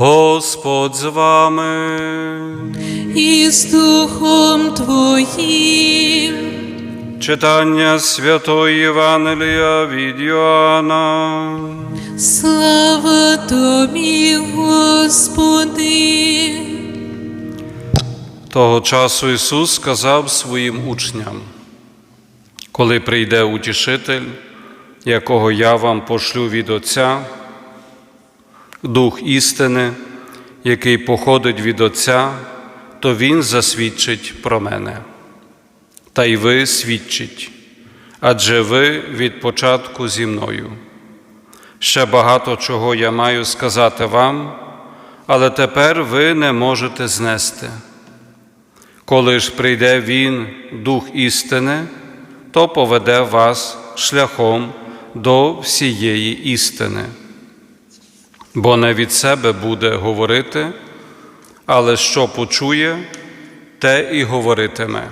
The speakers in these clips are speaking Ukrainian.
Господь з вами. і з Духом Твоїм. Читання Святої Євангелія від Йоанна. Слава Тобі, Господи. Того часу Ісус сказав своїм учням, коли прийде утішитель, якого я вам пошлю від Отця, Дух істини, який походить від Отця, то Він засвідчить про мене. Та й ви свідчить, адже ви від початку зі мною. Ще багато чого я маю сказати вам, але тепер ви не можете знести. Коли ж прийде Він, Дух істини, то поведе вас шляхом до всієї істини. Бо не від себе буде говорити, але що почує, те і говоритиме,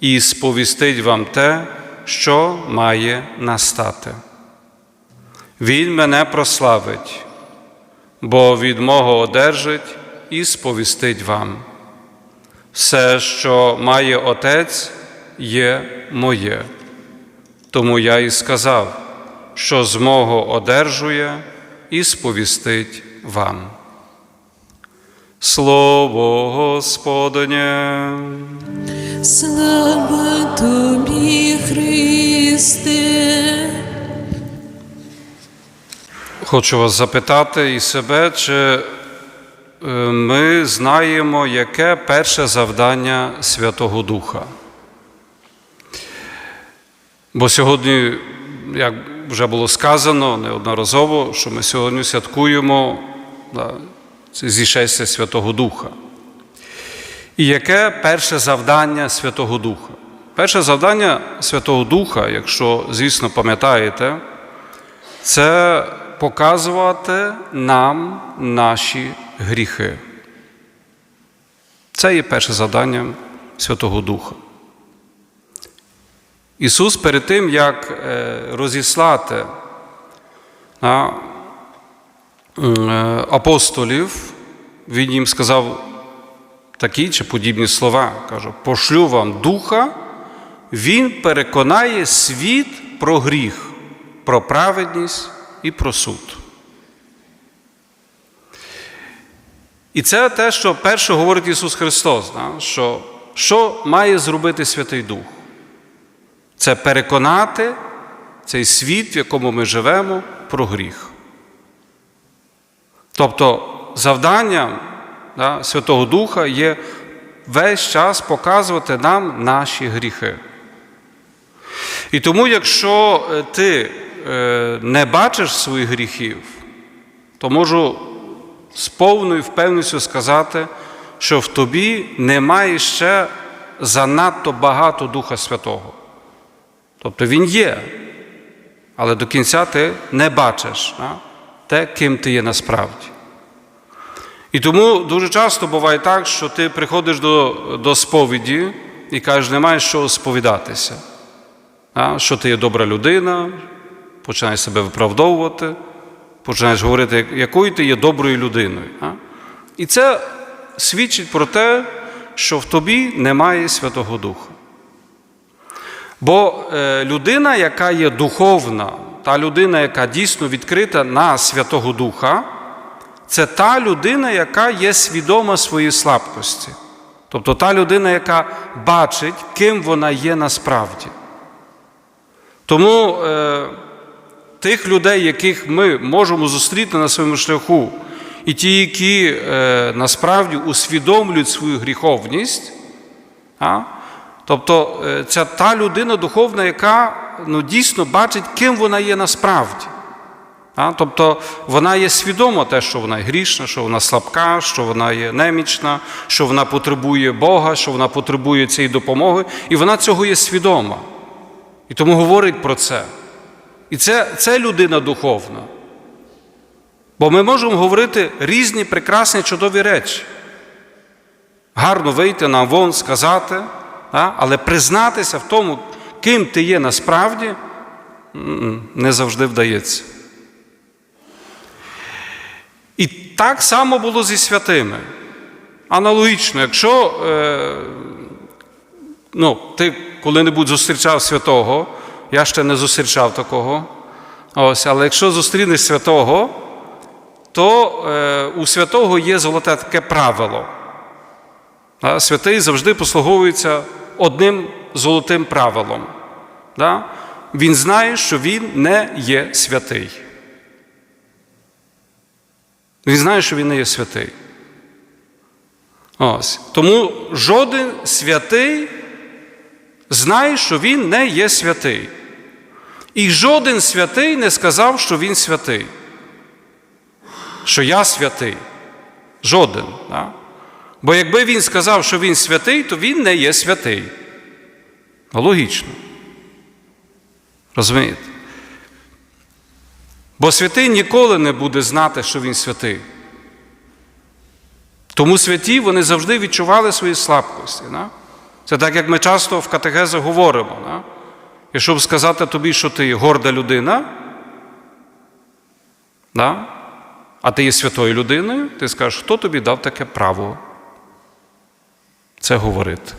і сповістить вам те, що має настати. Він мене прославить, бо від мого одержить і сповістить вам. Все, що має Отець, є моє. Тому я і сказав, що з мого одержує і сповістить вам. Слово Господнє. Слава Тобі, Христе. Хочу вас запитати і себе, чи е, ми знаємо, яке перше завдання Святого Духа. Бо сьогодні, як вже було сказано неодноразово, що ми сьогодні святкуємо да, це Святого Духа. І яке перше завдання Святого Духа? Перше завдання Святого Духа, якщо, звісно, пам'ятаєте, це показувати нам наші гріхи. Це є перше завдання Святого Духа. Ісус перед тим, як е, розіслати е, апостолів, Він їм сказав такі чи подібні слова. Каже, пошлю вам духа, Він переконає світ про гріх, про праведність і про суд. І це те, що перше говорить Ісус Христос, що що має зробити Святий Дух? Це переконати цей світ, в якому ми живемо, про гріх. Тобто завданням да, Святого Духа є весь час показувати нам наші гріхи. І тому, якщо е, ти е, не бачиш своїх гріхів, то можу з повною впевненістю сказати, що в тобі немає ще занадто багато Духа Святого. Тобто Він є, але до кінця ти не бачиш а, те, ким ти є насправді. І тому дуже часто буває так, що ти приходиш до, до сповіді і кажеш, не маєш що сповідатися. А, що ти є добра людина, починаєш себе виправдовувати, починаєш говорити, якою ти є доброю людиною. А? І це свідчить про те, що в тобі немає Святого Духа. Бо е, людина, яка є духовна, та людина, яка дійсно відкрита на Святого Духа, це та людина, яка є свідома своєї слабкості. Тобто та людина, яка бачить, ким вона є насправді. Тому е, тих людей, яких ми можемо зустріти на своєму шляху, і ті, які е, насправді усвідомлюють свою гріховність, а, тобто це та людина духовна, яка ну, дійсно бачить, ким вона є насправді. А, тобто вона є свідома те, що вона грішна, що вона слабка, що вона є немічна, що вона потребує Бога, що вона потребує цієї допомоги, і вона цього є свідома. І тому говорить про це. І це, це людина духовна. Бо ми можемо говорити різні прекрасні чудові речі. Гарно вийти на вон, сказати? Але признатися в тому, ким ти є насправді, не завжди вдається. І так само було зі святими. Аналогічно, якщо е, ну, ти коли-небудь зустрічав святого, я ще не зустрічав такого. Ось, але якщо зустрінеш святого, то е, у святого є золоте таке правило. Святий завжди послуговується одним золотим правилом. Да? Він знає, що він не є святий. Він знає, що він не є святий. Ось. Тому жоден святий знає, що він не є святий. І жоден святий не сказав, що він святий. Що я святий. Жоден. Да? Бо якби він сказав, що він святий, то він не є святий. Логічно. Розумієте? Бо святий ніколи не буде знати, що він святий. Тому святі вони завжди відчували свої слабкості. Да? Це так, як ми часто в катехезах говоримо. Да? І щоб сказати тобі, що ти горда людина, да? а ти є святою людиною, ти скажеш, хто тобі дав таке право це говорити.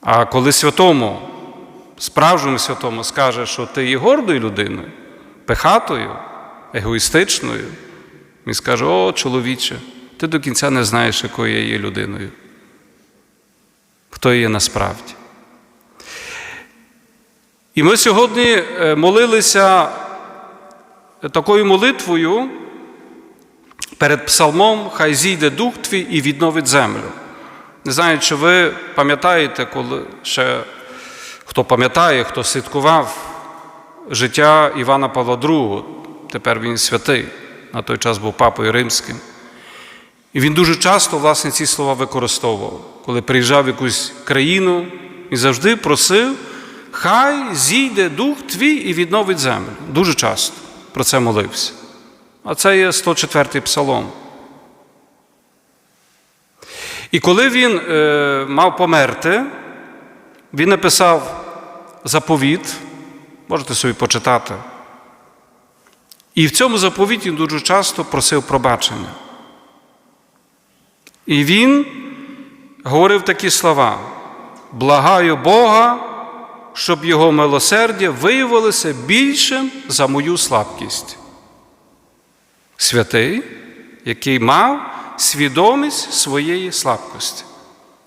А коли святому, справжньому святому скаже, що ти є гордою людиною, пихатою, егоїстичною, він скаже: О, чоловіче, ти до кінця не знаєш, якою я є людиною. Хто є насправді. І ми сьогодні е, молилися такою молитвою перед псалмом Хай зійде дух твій і відновить землю. Не знаю, чи ви пам'ятаєте, коли ще хто пам'ятає, хто слідкував життя Івана Павла II, тепер він святий, на той час був папою римським. І він дуже часто, власне, ці слова використовував. Коли приїжджав в якусь країну і завжди просив, хай зійде дух твій і відновить землю. Дуже часто про це молився. А це є 104-й псалом. І коли він е, мав померти, він написав заповіт, можете собі почитати. І в цьому заповіті дуже часто просив пробачення. І він говорив такі слова: благаю Бога, щоб його милосердя виявилося більшим за мою слабкість. Святий, який мав свідомість своєї слабкості.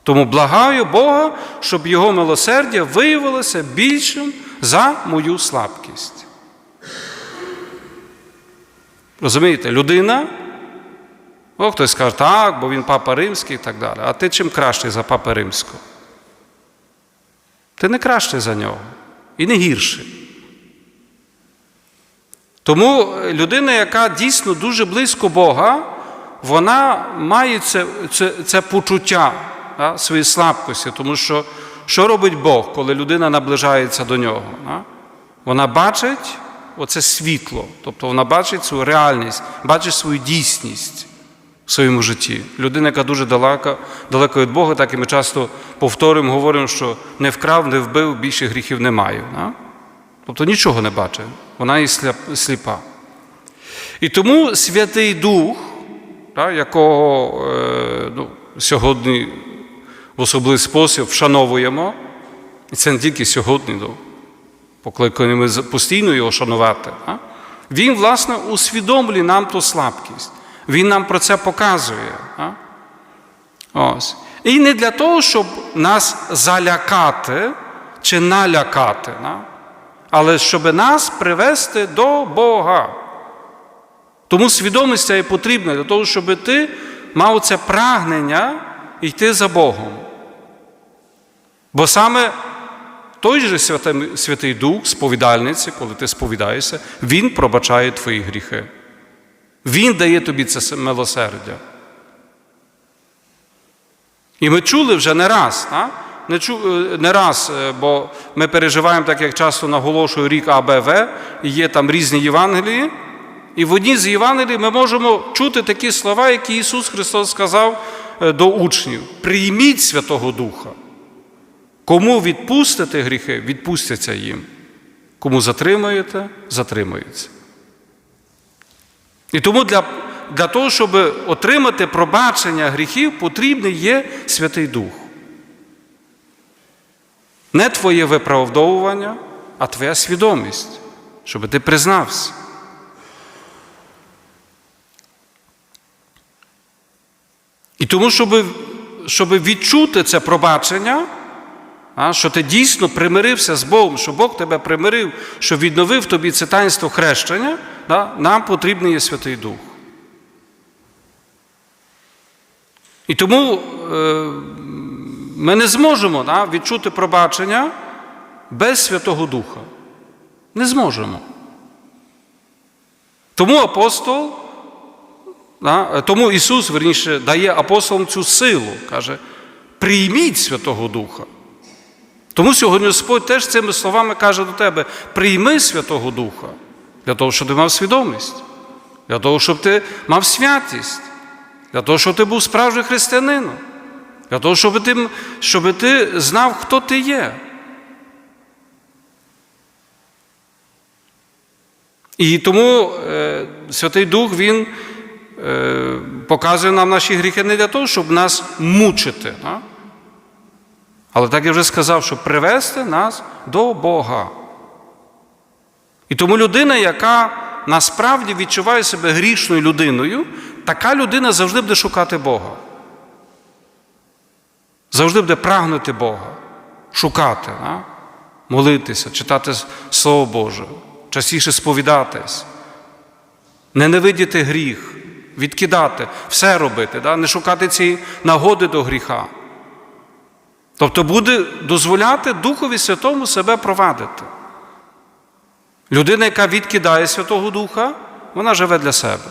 Тому благаю Бога, щоб його милосердя виявилося більшим за мою слабкість. Розумієте, людина, о, хтось скаже, так, бо він папа римський і так далі. А ти чим кращий за папа римського? Ти не кращий за нього і не гірший. Тому людина, яка дійсно дуже близько Бога, вона має це це, це почуття да, своєї слабкості, тому що що робить Бог, коли людина наближається до нього? Да? Вона бачить оце світло, тобто вона бачить свою реальність, бачить свою дійсність в своєму житті. Людина, яка дуже далека, далеко від Бога, так і ми часто повторюємо, говоримо, що не вкрав, не вбив, більше гріхів не маю. Да? Тобто нічого не бачить, вона і сліпа. І тому Святий Дух, так, якого е, ну, сьогодні в особливий спосіб вшановуємо, і це не тільки сьогодні, ну, покликані ми постійно його шанувати, так, він, власне, усвідомлює нам ту слабкість. Він нам про це показує. Так? Ось. І не для того, щоб нас залякати чи налякати. Так? але щоб нас привести до Бога. Тому свідомість ця є потрібна для того, щоб ти мав це прагнення йти за Богом. Бо саме той же Святий, Дух, сповідальниці, коли ти сповідаєшся, Він пробачає твої гріхи. Він дає тобі це милосердя. І ми чули вже не раз. Так? Не чу, не раз, бо ми переживаємо, так як часто наголошую рік АБВ, і є там різні Євангелії. І в одній з Євангелій ми можемо чути такі слова, які Ісус Христос сказав до учнів: прийміть Святого Духа. Кому відпустите гріхи, відпустяться їм. Кому затримаєте, затримаються. І тому для, для того, щоб отримати пробачення гріхів, потрібний є Святий Дух. Не твоє виправдовування, а твоя свідомість, щоб ти признався. І тому, щоб, щоб відчути це пробачення, а, що ти дійсно примирився з Богом, що Бог тебе примирив, що відновив тобі це таїнство хрещення, да, нам потрібний є Святий Дух. І тому е, ми не зможемо да, відчути пробачення без Святого Духа. Не зможемо. Тому апостол, тому Ісус, верніше, дає апостолам цю силу, каже, прийміть Святого Духа. Тому сьогодні Господь теж цими словами каже до тебе: прийми Святого Духа, для того, щоб ти мав свідомість, для того, щоб ти мав святість, для того, щоб ти був справжнім християнином, для того, щоб ти, щоб ти знав, хто ти є. І тому е, Святий Дух Він показує нам наші гріхи не для того, щоб нас мучити. Да? Але так я вже сказав, щоб привести нас до Бога. І тому людина, яка насправді відчуває себе грішною людиною, така людина завжди буде шукати Бога. Завжди буде прагнути Бога, шукати, а? молитися, читати Слово Боже, частіше сповідатись, ненавидіти гріх, відкидати, все робити, да? не шукати ці нагоди до гріха. Тобто буде дозволяти Духові Святому себе провадити. Людина, яка відкидає Святого Духа, вона живе для себе.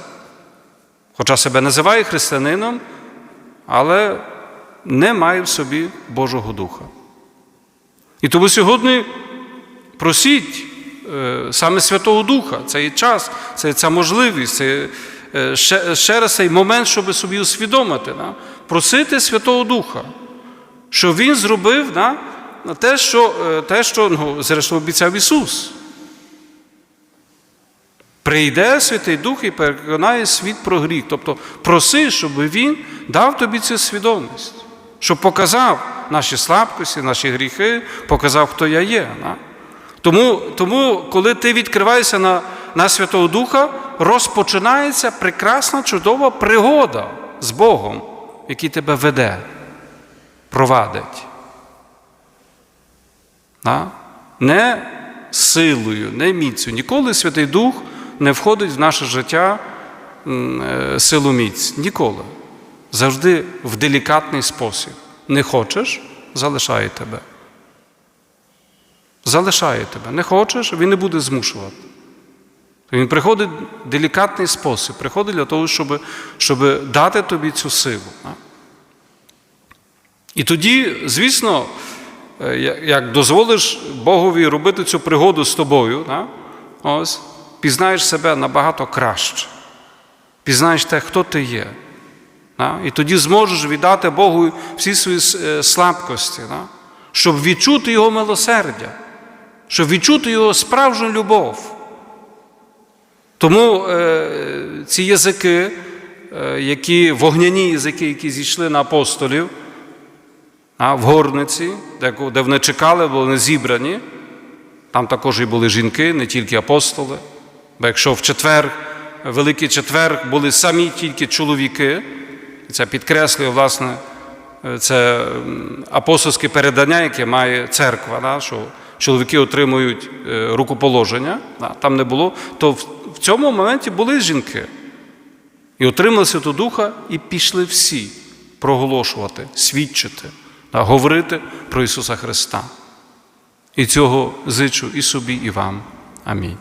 Хоча себе називає християнином, але не має в собі Божого Духа. І тому сьогодні просіть е, саме Святого Духа, це є час, це є ця можливість, це ще, ще раз цей момент, щоб собі усвідомити. Да? Просити Святого Духа що Він зробив да, те, що, е, те, що ну, зрештою обіцяв Ісус. Прийде Святий Дух і переконає світ про гріх. Тобто проси, щоб Він дав тобі цю свідомість, щоб показав наші слабкості, наші гріхи, показав, хто я є. Да? Тому, тому, коли ти відкриваєшся на, на Святого Духа, розпочинається прекрасна, чудова пригода з Богом, який тебе веде провадить. Не силою, не міцю. Ніколи Святий Дух не входить в наше життя е, силу міць. Ніколи. Завжди в делікатний спосіб. Не хочеш, залишає тебе. Залишає тебе. Не хочеш, він не буде змушувати. Він приходить в делікатний спосіб, приходить для того, щоб, щоб дати тобі цю силу. І тоді, звісно, е, як дозволиш Богові робити цю пригоду з тобою, ось, пізнаєш себе набагато краще, пізнаєш те, хто ти є. І тоді зможеш віддати Богу всі свої е, слабкості, щоб відчути Його милосердя, щоб відчути Його справжню любов. Тому е, ці язики, е, які вогняні язики, які зійшли на апостолів, в горниці, де, вони чекали, були не зібрані. Там також і були жінки, не тільки апостоли. Бо якщо в четвер, Великий четвер були самі тільки чоловіки, і це підкреслює, власне, це апостольське передання, яке має церква, що чоловіки отримують е, рукоположення, там не було, то цьому моменті були жінки. І отримали Святого Духа, і пішли всі проголошувати, свідчити говорити про Ісуса Христа. І цього зичу і собі, і вам. Амінь.